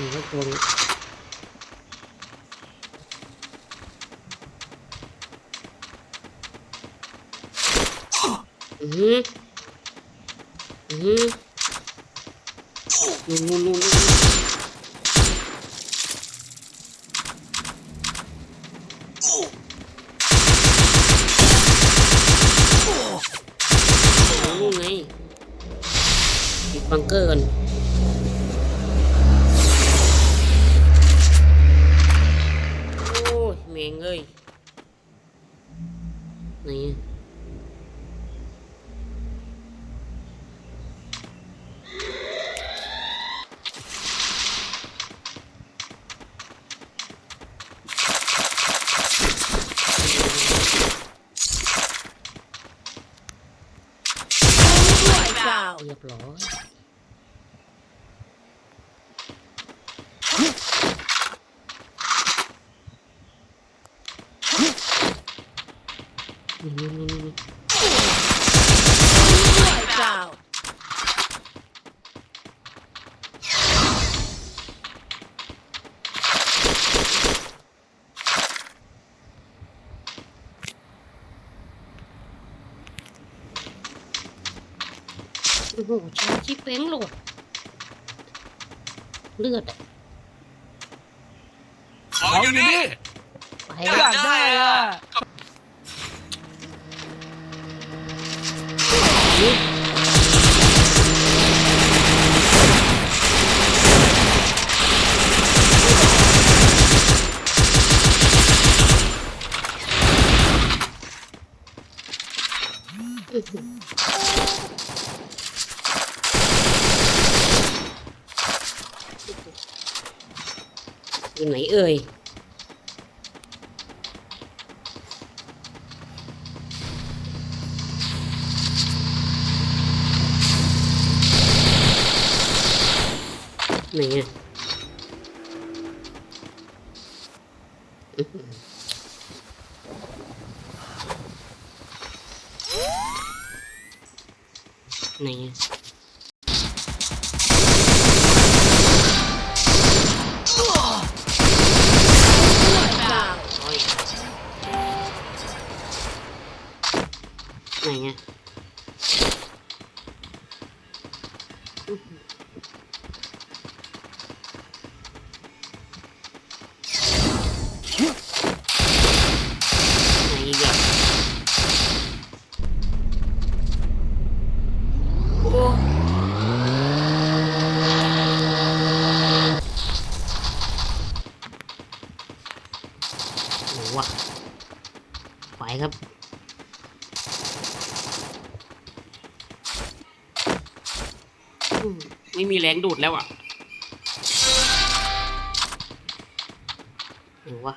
Evet, doğru. อือหืออือหือนู่นนู่นนู่นนู่นไงปิดบังเกอร์กันโอ้ยแมงเอ้ยไหน เรียบร้อยนี่นี่นี่นี่ โอ้โหชาชิเป้งโหลด เลือดอะ ของอยู่นี่ ไป อยากได้อ่ะ อ ยู่ไหนเอ่ย ไหนอ่ะอื้อหือไหนอ่ะ ไหนอะอื้อหือไหนอีกอะโอ้โหว่ะไปครับ อืม ไม่มีแรงดูดแล้วอะหรือวะ